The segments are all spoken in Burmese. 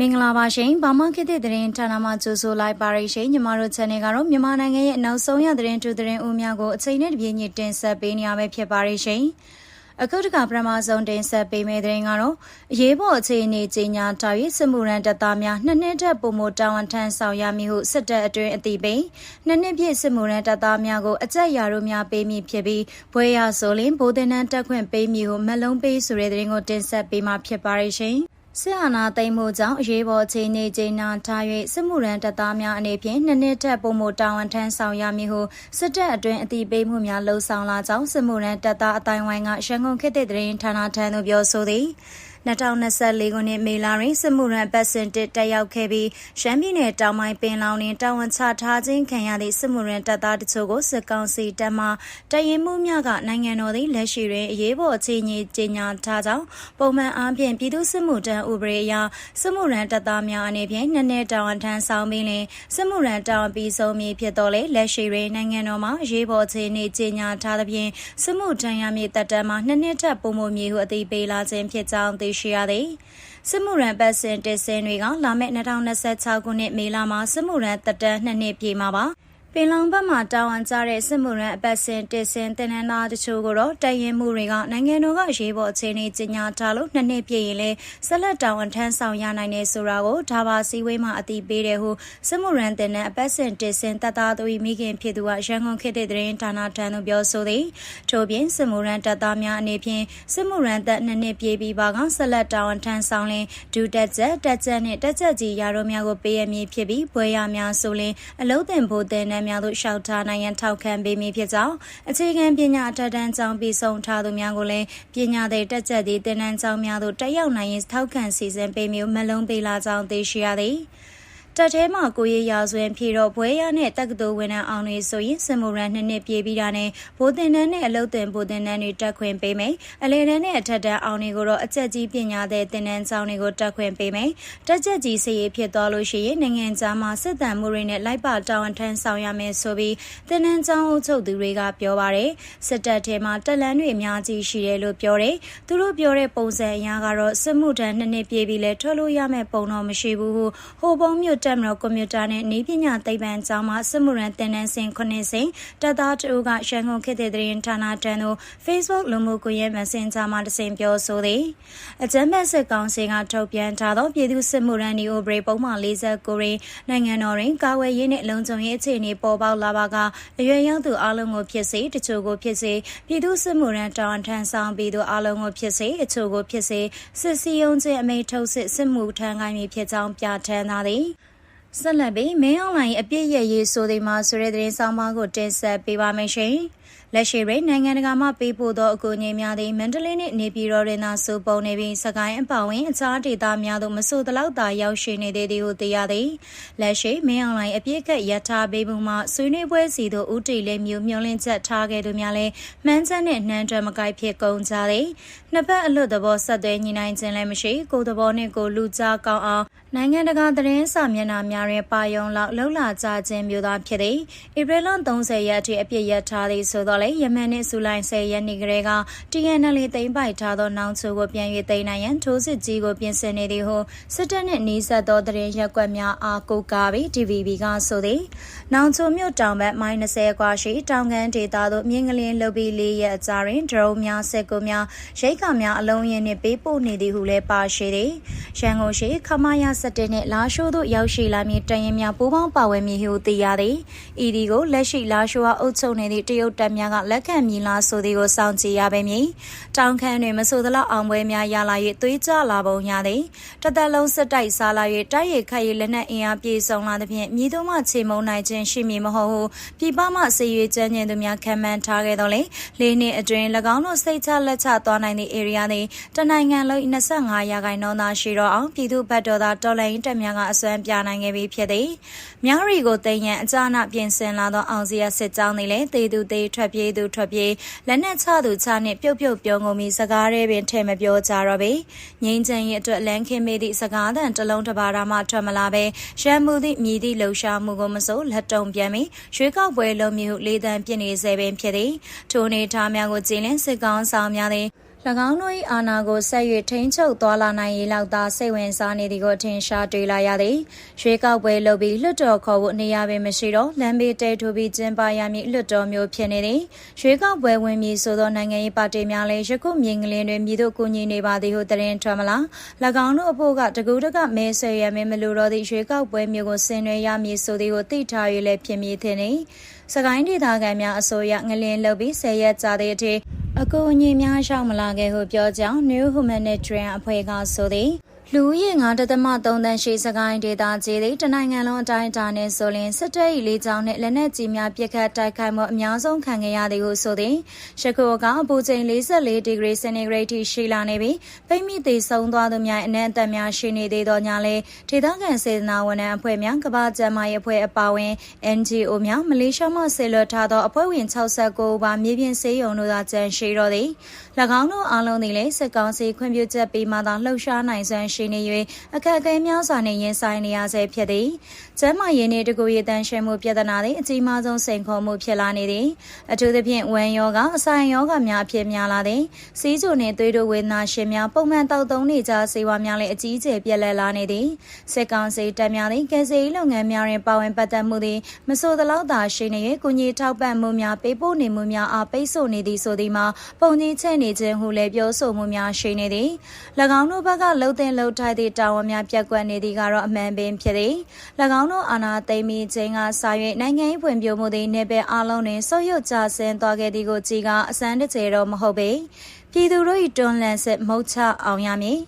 မင်္ဂလာပါရှင်။ဘာမှခေတ်သစ်သတင်းဌာနမှကြိုဆိုလိုက်ပါရရှင်။ညီမတို့ channel ကတော့မြန်မာနိုင်ငံရဲ့နောက်ဆုံးရသတင်းတူသတင်းဦးများကိုအချိန်နဲ့တပြေးညီတင်ဆက်ပေးနေရမယ့်ဖြစ်ပါရရှင်။အခုတခါပထမဆုံးတင်ဆက်ပေးမယ့်သတင်းကတော့အရေးပေါ်အခြေအနေကြီးညာထား၍စစ်မှုရန်တပ်သားများနှစ်နှစ်တက်ပုံမတာဝန်ထမ်းဆောင်ရမည်ဟုစစ်တပ်အတွင်းအသိပေးနှစ်နှစ်ပြည့်စစ်မှုရန်တပ်သားများကိုအကြက်ရာတို့များပေးမည်ဖြစ်ပြီးဘွဲရဆိုလင်ဗိုလ်တင်နှန်းတက်ခွင့်ပေးမည်ဟုမလုံးပေးဆိုတဲ့သတင်းကိုတင်ဆက်ပေးမှာဖြစ်ပါရရှင်။ စစ်အာဏာသိမ်းမှုကြောင့်အရေးပေါ်အခြေအနေကြေညာထား၍စစ်မှုရန်တပ်သားများအနေဖြင့်နှစ်နှစ်ထက်ပိုမိုတာဝန်ထမ်းဆောင်ရမည်ဟုစစ်တပ်အတွင်းအသိပေးမှုများလှုံ့ဆော်လာကြောင်းစစ်မှုရန်တပ်သားအတိုင်းဝိုင်းကရန်ကုန်ခေတ်သစ်သတင်းဌာနထံသို့ပြောဆိုသည် 2024ခုနှစ်မေလတွင်စစ်မှုရန်ပတ်စင်တစ်တက်ရောက်ခဲ့ပြီးရှမ်းပြည်နယ်တောင်ပိုင်းပင်လောင်တွင်တာဝန်ချထားခြင်းခံရသည့်စစ်မှုရန်တပ်သားတချို့ကိုစစ်ကောင်စီတပ်မှတရင်မှုများကနိုင်ငံတော်သည်လက်ရှိတွင်အရေးပေါ်အခြေအနေကြေညာထားကြောင်းပုံမှန်အားဖြင့်ပြည်သူ့စစ်မှုထမ်းဥပဒေအရစစ်မှုရန်တပ်သားများအနေဖြင့်နှစ်နှစ်တာဝန်ထမ်းဆောင်ပြီးလင်စစ်မှုရန်တာဝန်ပြီးဆုံးမည်ဖြစ်တော်လေလက်ရှိတွင်နိုင်ငံတော်မှအရေးပေါ်အခြေအနေကြေညာထားသဖြင့်စစ်မှုထမ်းရမည့်တပ်တမ်းမှာနှစ်နှစ်ထပ်ပုံမှုမည်ဟုအသိပေးလာခြင်းဖြစ်ကြောင်းသိရှိရသည်စစ်မှုရန်ပတ်စင်တစင်တွေကလာမယ့်2026ခုနှစ်မေလမှာစစ်မှုရန်တက်တန်းနှစ်နှစ်ပြည့်မှာပါ ပင်လောင်ဘက်မှတာဝန်ကျတဲ့စစ်မှုရန်အပတ်စဉ်တစ်စင်တင်နန်းသားတချို့ကိုတော့တရင်မှုတွေကနိုင်ငံတော်ကရေးပေါ်အခြေအနေကြီးညာထားလို့နှစ်နှစ်ပြည့်ရင်လဲဆက်လက်တာဝန်ထမ်းဆောင်ရနိုင်တယ်ဆိုတာကိုဒါပါစည်းဝေးမှအတိပေးတယ်ဟုစစ်မှုရန်တင်နန်းအပတ်စဉ်တစ်စင်တသားသူ၏မိခင်ဖြစ်သူကရန်ကုန်ခေတ်တဲ့သတင်းဌာနထံသို့ပြောဆိုသည်ထို့ပြင်စစ်မှုရန်တပ်သားများအနေဖြင့်စစ်မှုရန်တပ်နှစ်နှစ်ပြည့်ပြီးပါကဆက်လက်တာဝန်ထမ်းဆောင်လင်ဒူတက်ချက်တက်ချက်နှင့်တက်ချက်ကြီးရာတို့များကိုပေးရမည်ဖြစ်ပြီးဘွဲရများဆိုလင်အလုံးတင်ဖို့တဲ့နန်းများသို့ရှောက်ထားနိုင်ရန်ထောက်ခံပေးမည်ဖြစ်ကြောင်းအခြေခံပညာအထက်တန်းကျောင်းပြီးဆုံးထားသူများကိုလည်းပညာသည်တက်ချက်သည့်တင်နန်းကျောင်းများသို့တက်ရောက်နိုင်ရန်ထောက်ခံစီစဉ်ပေးမျိုးမလုံးပေးလာကြောင်းသိရှိရသည်။ တက်ထဲမှာကိုရရာဆွင်ဖြေတော့ဘွဲရနဲ့တက္ကသိုလ်ဝန်ထမ်းအောင်တွေဆိုရင်စမူရန်နှစ်နှစ်ပြေးပြီးတာနဲ့ဘိုးတင်တန်းနဲ့အလုပ်တင်ဘိုးတင်တန်းတွေတက်ခွင့်ပေးမယ်အလေတန်းနဲ့အထက်တန်းအောင်တွေကိုတော့အချက်ကြီးပညာတဲ့တင်တန်းကျောင်းတွေကိုတက်ခွင့်ပေးမယ်တက်ချက်ကြီးစရေးဖြစ်သွားလို့ရှိရင်နိုင်ငံခြားမှာစစ်တမ်းမှုတွေနဲ့လိုက်ပါတာဝန်ထမ်းဆောင်ရမယ်ဆိုပြီးတင်တန်းကျောင်းအုပ်ချုပ်သူတွေကပြောပါတယ်စစ်တပ်ထဲမှာတက်လန်းတွေအများကြီးရှိတယ်လို့ပြောတယ်သူတို့ပြောတဲ့ပုံစံအရာကတော့စစ်မှုထမ်းနှစ်နှစ်ပြေးပြီးလဲထွက်လို့ရမယ့်ပုံတော့မရှိဘူးဟိုဟိုပုံမြို့တက်မလို့ကွန်ပျူတာနဲ့နည်းပညာသိပ္ပံကျောင်းမှာစစ်မှုရန်သင်တန်းစဉ်9စဉ်တပ်သားတအုပ်ကရန်ကုန်ခေတ်သစ်သတင်းဌာနတန်းသို့ Facebook လူမှုကွန်ရက် Messenger မှာတစင်ပြောဆိုသည်အကြမ်းဖက်စစ်ကောင်စီကထုတ်ပြန်ထားသောပြည်သူစစ်မှုရန်ဒီအိုဘရေပုံမှန်49ရင်းနိုင်ငံတော်တွင်ကာဝယ်ရေးနှင့်လုံခြုံရေးအခြေအနေပေါ်ပေါက်လာပါကအရွယ်ရောက်သူအလုံးကိုဖြစ်စေတချို့ကိုဖြစ်စေပြည်သူစစ်မှုရန်တာဝန်ထမ်းဆောင်ပြီးသူအလုံးကိုဖြစ်စေအချို့ကိုဖြစ်စေစစ်စီယုံခြင်းအမိန့်ထုတ်စစ်စစ်မှုထမ်းကိုင်းမည်ဖြစ်ကြောင်းပြဋ္ဌာန်းထားသည် ဆက်လက်ပြီးမင်းအောင်လိုင်အပြည့်ရရေးဆိုတဲ့မှာဆိုတဲ့သတင်းဆောင်ပါကိုတင်ဆက်ပေးပါမယ်ရှင်။လက်ရှိရိနိုင်ငံတကာမှပေးပို့သောအကူအညီများသည်မန္တလေးနှင့်နေပြည်တော်တွင်သာစုပုံနေပြီးစကိုင်းအပောင်ဝင်အခြားဒေသများသို့မဆိုသလောက်သာရောက်ရှိနေသေးသည်ဟုသိရသည်လက်ရှိမင်းအောင်လှိုင်အပြည့်ကရထားပေးမှုမှဆွေးနွေးပွဲစီသို့ဦးတီလေးမျိုးမျှော်လင့်ချက်ထားခဲ့သူများလည်းမှန်းချက်နှင့်နှမ်းတွဲမကိုက်ဖြစ်ကုန်ကြသည်နှစ်ဖက်အလွတ်သဘောဆက်သွဲညီနိုင်ခြင်းလည်းမရှိကိုသဘောနှင့်ကိုလူကြားကောင်းအောင်နိုင်ငံတကာသတင်းစာမျက်နှာများတွင်ပါယုံလောက်လှုပ်လာကြခြင်းမျိုးသားဖြစ်သည်ဧပြီလ30ရက်အထိအပြည့်ရထားသည်ဆိုတော့လေယမန်နှင့်ဇူလိုင်10ရက်နေ့ကလေးက TNL သိမ်းပိုက်ထားသောနောင်ချိုကိုပြန်၍သိမ်းနိုင်ရန်ထိုးစစ်ကြီးကိုပြင်ဆင်နေသည်ဟုစစ်တပ်နှင့်နှီးဆက်သောသတင်းရက်ကွက်များအားကိုးကားပြီး TVB ကဆိုသည်နောင်ချိုမြို့တောင်ဘက်မိုင်20ကွာရှိတောင်ကန်ဒေသသို့မြင်းကလင်းလုပြီးလေးရက်အကြာတွင်ဒရုန်းများစက်ကူများရိတ်ခါများအလုံးရင်းနှင့်ပေးပို့နေသည်ဟုလည်းပါရှိသည်ရန်ကုန်ရှိခမာယာ17နှင့်လာရှိုးသို့ရောက်ရှိလာမည့်တရင်များပူးပေါင်းပါဝင်မည်ဟုသိရသည်ဤဒီကိုလက်ရှိလာရှိုးအားအုပ်ချုပ်နေသည့်တရုတ်တပ်များကလက်ခံမည်လားဆိုသည်ကိုစောင့်ကြည့်ရပေမည်တောင်ခမ်းတွင်မဆိုသလောက်အောင်ပွဲများရလာ၍သွေးကြလာပုံရသည်တသက်လုံးစစ်တိုက်စားလာ၍တိုက်ရိုက်ခတ်၍လက်နက်အင်အားပြေဆုံးလာသဖြင့်မြည်သူမှချေမုံနိုင်ခြင်းရှိမည်မဟုတ်ဟုပြည်ပမှစေရွေကျန်းကျင်သူများခံမှန်းထားခဲ့တော်လေလေးနှစ်အတွင်း၎င်းတို့စိတ်ချလက်ချသွားနိုင်သည့် area သည်တနိုင်ငံလုံး25ရာခိုင်နှုန်းသာရှိတော့အောင်ပြည်သူဘက်တော်သာတော်လိုင်းတက်များကအစွမ်းပြနိုင်ခဲ့ပြီးဖြစ်သည်မြရီကိုတိမ်ရန်အကြနာပြင်ဆင်လာသောအောင်စီရစစ်ကြောင်းသည်လည်းတေသူသေးထွက်ပြေးသူထွက်ပြေးလက်နက်ချသူချနှင့်ပြုတ်ပြုတ်ပြောငုံပြီးစကားရဲပင်ထဲမပြောကြတော့ပေငိမ့်ချင်ရဲ့အတွက်လန်းခင်းမေးသည့်စကားသံတစ်လုံးတစ်ပါးသာမှထွက်မလာပဲရန်မှုသည့်မြည်သည့်လှုပ်ရှားမှုကိုမစိုးလက်တုံပြန်ပြီးရွှေကောက်ပွဲလုံးမျိုးလေးတန်းပြစ်နေစေပင်ဖြစ်သည်ထိုနေထားများကိုကြည်လင်းစစ်ကောင်းဆောင်များသည်၎ င်းတို့၏အာဏာကိုဆက်၍ထိန်းချုပ်သွားလာနိုင်ရေးလောက်သာစိတ်ဝင်စားနေသည်ကိုအထင်ရှားတွေ့လာရသည်ရွေးကောက်ပွဲလုပ်ပြီးလွှတ်တော်ခေါ်ဖို့နေရာပင်မရှိတော့လမ်းဘေးတဲထိုးပြီးကျင်းပရမည့်လွှတ်တော်မျိုးဖြစ်နေသည်ရွေးကောက်ပွဲဝင်မည်ဆိုသောနိုင်ငံရေးပါတီများလည်းယခုမြင်ကလေးတွင်မြည်တို့ကူညီနေပါသည်ဟုသတင်းထွက်မလား၎င်းတို့အဖို့ကတကူတကမဲဆွေရမင်းမလိုတော့သည့်ရွေးကောက်ပွဲမျိုးကိုဆင်နွှဲရမည်ဆိုသည်ကိုသိထား၍လည်းဖြစ်မည်ထင်သည်စကိုင်းဒေသခံများအစိုးရငလင်လုပ်ပြီးဆယ်ရက်ကြာသည့်အထိ အကူအညီများရှောက်မလာခဲ့ဟုပြောကြောင်း New Humanitarian အဖွဲ့ကဆိုသည် လူဦးရေ9.3တန်းရှိစကိုင်းဒေသကြီးသည်တနိုင်ငံလုံးအတိုင်းအတာနဲ့ဆိုရင်စစ်တပ်၏လေးချောင်းနှင့်လက်နက်ကြီးများပစ်ခတ်တိုက်ခိုက်မှုအများဆုံးခံခဲ့ရသည်ဟုဆိုသည်ယခုကအပူချိန်44ဒီဂရီစင်တီဂရိတ်ထိရှိလာနေပြီးပိမိသေးဆုံးသွားသူများအနည်းအသက်များရှိနေသေးသောညလည်းဒေသခံစေတနာဝန်ထမ်းအဖွဲ့များကမ္ဘာ့ကျန်းမာရေးအဖွဲ့အပါအဝင် NGO များမလေးရှားမှဆေလွတ်ထားသောအဖွဲ့ဝင်69ဦးပါမြေပြင်စေးရုံတို့သာကျန်ရှိတော့သည်၎င်းတို့အားလုံးသည်လည်းစစ်ကောင်စီခွင့်ပြုချက်ပေးမှသာလှုပ်ရှားနိုင်စွမ်းရှိနေ၍အခက်အခဲများစွာနှင့်ရင်ဆိုင်နေရဆဲဖြစ်သည်။ကျန်းမာရေးနှင့်တကူရည်တန်ရှင်းမှုပြဿနာသည်အကြီးမားဆုံးစိန်ခေါ်မှုဖြစ်လာနေသည်။အထူးသဖြင့်ဝမ်းရောဂါအဆိုင်ရောဂါများအဖြစ်များလာသည်။စီးချိုနှင့်သွေးတိုးဝေဒနာရှင်များပုံမှန်တောက်သုံးနေကြဆေးဝါးများလည်းအကြီးအကျယ်ပြက်လက်လာနေသည်။စစ်ကောင်စီတပ်များသည်ကယ်ဆယ်ရေးလုပ်ငန်းများတွင်ပါဝင်ပတ်သက်မှုသည်မဆိုသလောက်သာရှိနေ၍ကုညီထောက်ပံ့မှုများပေးပို့နေမှုများအားပိတ်ဆို့နေသည်ဆိုသည်မှာပုံကြီးချက်နေခြင်းဟုလည်းပြောဆိုမှုများရှိနေသည်။၎င်းတို့ဘက်ကလှုပ်တဲ့လှုပ်ထိုက်သည့်တာဝန်များပြက်ကွက်နေသည်ကတော့အမှန်ပင်ဖြစ်သည်၎င်းတို့အာဏာသိမ်းပြီးခြင်းကစာ၍နိုင်ငံရေးဖွံ့ဖြိုးမှုသည်နေပယ်အလုံးတွင်ဆုတ်ယုတ်ကျဆင်းသွားခဲ့သည်ကိုကြည်ကအစမ်းတကျေတော့မဟုတ်ပေပြည်သူတို့၏တွန်းလှန်စစ်မုတ်ချအောင်ရမည်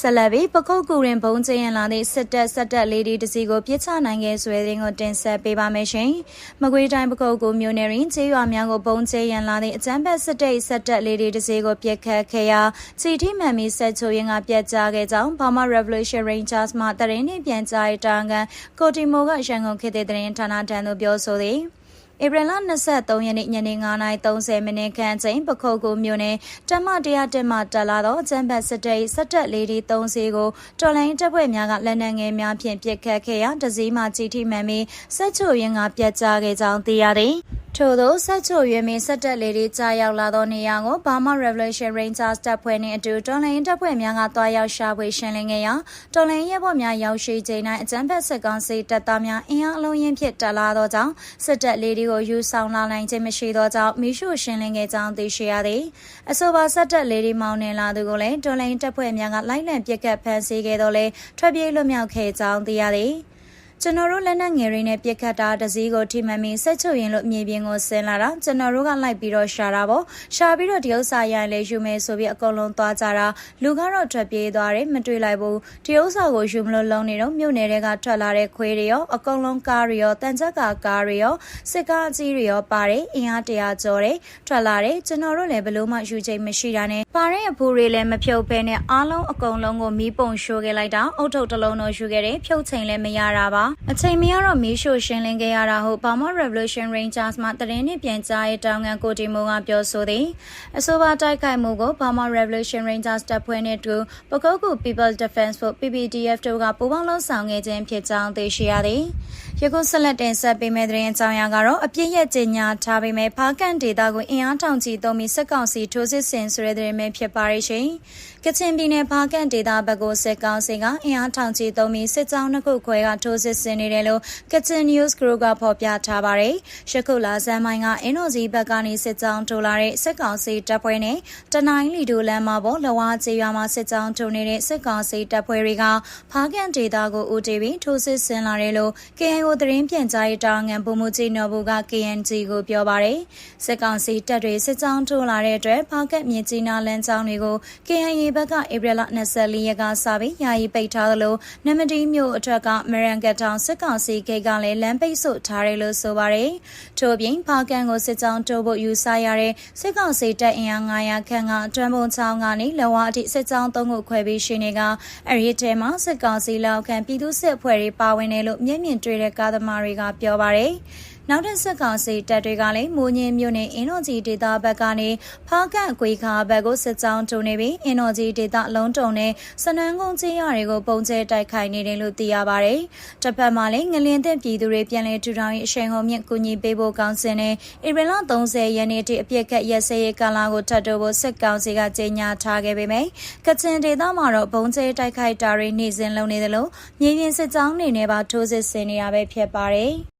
ဆက်လက်ပြီးပခုတ်ကူရင်ဘုံကျရင်လာသည့်စစ်တပ်စက်တပ်လေးဒီတစီကိုပြစ်ချနိုင်ခဲ့ဆွဲတဲ့ကိုတင်ဆက်ပေးပါမယ်ရှင်။မကွေးတိုင်းပခုတ်ကူမြို့နယ်ရင်းကျေးရွာများကိုဘုံကျရင်လာသည့်အကြမ်းဖက်စစ်တပ်စက်တပ်လေးဒီတစီကိုပြစ်ခတ်ခဲ့ရာချီထိမှန်ပြီးဆက်ချိုရင်ကပြက်ကြားခဲ့ကြောင်း Burma Revolution Rangers မှတရင်နှင့်ပြန်ကြားရေးတာဝန်ကိုတီမိုကရန်ကုန်ခေတ်တဲ့တရင်ဌာနတန်းတို့ပြောဆိုသည်။ ဧပြီလ23ရက်နေ့ညနေ9:30မိနစ်ခန့်ချိန်ပခုတ်ကူမြို့နယ်တမတရားတက်မှတက်လာသောကျန်းဖတ်စစ်တပ်စက်တက်လေးဒီ3စီးကိုတော်လိုင်းတပ်ဖွဲ့များကလက်နက်ငယ်များဖြင့်ပစ်ခတ်ခဲ့ရာတစည်းမှကြီးထိမှန်ပြီးဆက်ချိုရင်းကပြတ်ကျခဲ့ကြောင်းသိရသည်။ ထို့သောဆက်ချိုရွေမင်းဆက်တက်လေးတွေကြာရောက်လာသောနေရာကို Burma Revolution Rangers တပ်ဖွဲ့နှင့်အတူတော်လှန်ရေးတပ်ဖွဲ့များကတွားရောက်ရှာဖွေရှင်းလင်းခဲ့ရာတော်လှန်ရေးရဲဘော်များရောက်ရှိချိန်၌အကြမ်းဖက်စစ်ကောင်စီတပ်သားများအင်အားအလုံးရင်းဖြင့်တက်လာသောကြောင့်စစ်တပ်လေးတွေကိုယူဆောင်လာနိုင်ခြင်းမရှိသောကြောင့်မိရှုရှင်းလင်းခဲ့ကြောင်းသိရှိရသည်အဆိုပါဆက်တက်လေးတွေမောင်းနှင်လာသူကိုလည်းတော်လှန်ရေးတပ်ဖွဲ့များကလိုက်လံပစ်ကတ်ဖမ်းဆီးခဲ့တော့လဲထွက်ပြေးလွတ်မြောက်ခဲ့ကြောင်းသိရသည် ကျွန်တော်တို့လက်နက်ငယ်တွေနဲ့ပြစ်ခတ်တာတစည်းကိုထိမှန်ပြီးဆက်ချုပ်ရင်လို့မြေပြင်ကိုဆင်းလာတာကျွန်တော်တို့ကလိုက်ပြီးတော့ရှာတာပေါ့ရှာပြီးတော့ဒီဥစ္စာရရင်လေယူမယ်ဆိုပြီးအကုန်လုံးသွားကြတာလူကတော့ထွက်ပြေးသွားတယ်မတွေ့လိုက်ဘူးဒီဥစ္စာကိုယူမလို့လုံးနေတော့မြို့နယ်တွေကထွက်လာတဲ့ခွေးတွေရောအကုန်လုံးကားတွေရောတန်ချက်ကကားတွေရောစစ်ကားအကြီးတွေရောပါတယ်အင်အားတရာကျော်တယ်ထွက်လာတယ်ကျွန်တော်တို့လည်းဘလို့မှယူချိန်မရှိတာနဲ့ပါတဲ့အဖိုးတွေလည်းမဖြုတ်ဘဲနဲ့အားလုံးအကုန်လုံးကိုမီးပုံရှိုးခဲ့လိုက်တာအုတ်ထုပ်တစ်လုံးတော့ယူခဲ့တယ်ဖြုတ်ချိန်လည်းမရတာပါအချိန်မရတော့မီးရှို့ရှင်းလင်းခဲ့ရတာဟု Burma Revolution Rangers မှတရင်နှင့်ပြန်ကြားရေးတောင်ငံကိုတီမိုကပြောဆိုသည်အဆိုပါတိုက်ခိုက်မှုကို Burma Revolution Rangers တပ်ဖွဲ့နှင့်တူပကုတ်ကူ People Defense Force PPDF တို့ကပူးပေါင်းလှုပ်ဆောင်ခဲ့ခြင်းဖြစ်ကြောင်းသိရှိရသည် ယခုဆက်လက်တင်ဆက်ပေးမယ့်သတင်းအကြောင်းအရာကတော့အပြည့်ရဲ့ကြီးညာထားပေမဲ့ဖားကန်ဒေတာကိုအင်အားထောင်ချီသုံးပြီးစစ်ကောင်စီထိုးစစ်ဆင်ဆိုတဲ့သတင်းပဲဖြစ်ပါရဲ့ရှင်။ကချင်ပြည်နယ်ဖားကန်ဒေတာဘက်ကိုစစ်ကောင်စီကအင်အားထောင်ချီသုံးပြီးစစ်ကြောင်းနှစ်ခုခွဲကထိုးစစ်ဆင်နေတယ်လို့ကချင် News Group ကဖော်ပြထားပါတယ်။ရှခုလာဇန်မိုင်းကအင်ဒိုဇီဘက်ကနေစစ်ကြောင်းထိုးလာတဲ့စစ်ကောင်စီတပ်ဖွဲ့နဲ့တနိုင်းလီဒိုလမ်းမှာပေါ်လဝါကျေးရွာမှာစစ်ကြောင်းထိုးနေတဲ့စစ်ကောင်စီတပ်ဖွဲ့တွေကဖားကန်ဒေတာကိုဦးတည်ပြီးထိုးစစ်ဆင်လာတယ်လို့ KIO သတင်းပြန်ကြားရေးတာဝန်ခံဗိုလ်မှူးကြီးနော်ဘူက KNG ကိုပြောပါတယ်။စစ်ကောင်စီတပ်တွေစစ်ကြောင်းထိုးလာတဲ့အတွက်ဖားကတ်မြစ်ကြီးနားလမ်းကြောင်းတွေကို KIA ဘက်ကဧပြီလ24ရက်ကစပြီးယာယီပိတ်ထားသလိုနမတီမြို့အထက်ကမရန်ကတ်တောင်စစ်ကောင်စီဂိတ်ကလည်းလမ်းပိတ်ဆို့ထားတယ်လို့ဆိုပါတယ်။ထို့အပြင်ဖားကန်ကိုစစ်ကြောင်းထိုးဖို့ယူဆရတဲ့စစ်ကောင်စီတပ်အင်အား900ခန့်ကတွမ်းပုံချောင်းကနေလောဝအထိစစ်ကြောင်းသုံးခုခွဲပြီးရှိနေကအဲ့ဒီထဲမှာစစ်ကောင်စီလောက်ခံပြည်သူစစ်အဖွဲ့တွေပါဝင်တယ်လို့မျက်မြင်တွေ့တဲ့ကားသမားတွေကပြောပါတယ်။ နောက်ထပ်ဆက်ကောင်စီတပ်တွေကလည်းမိုးညင်းမြို့နယ်အင်းတော်ကြီးဒေသဘက်ကနေဖားကန့်အကွေခါဘက်ကိုစစ်ကြောင်းတုံနေပြီးအင်းတော်ကြီးဒေသလုံးတုံနဲ့စနန်းကုန်းကျေးရွာတွေကိုပုံကျဲတိုက်ခိုက်နေတယ်လို့သိရပါတယ်။တစ်ဖက်မှာလည်းငလင်းတဲ့ပြည်သူတွေပြန်လည်ထူထောင်ရေးအရှိန်ဟုန်မြင့်ကူညီပေးဖို့ကောင်းစင်နဲ့ဧပြီလ30ရက်နေ့ထိအပြစ်ကတ်ရက်စဲရေးကာလကိုထပ်တိုးဖို့စစ်ကောင်စီကကြေညာထားခဲ့ပေမယ့်ကချင်ဒေသမှာတော့ပုံကျဲတိုက်ခိုက်တာတွေနေ့စဉ်လုပ်နေတယ်လို့မြေပြင်စစ်ကြောင်းနေနဲ့ပါထိုးစစ်ဆင်နေရပဲဖြစ်ပါတယ်။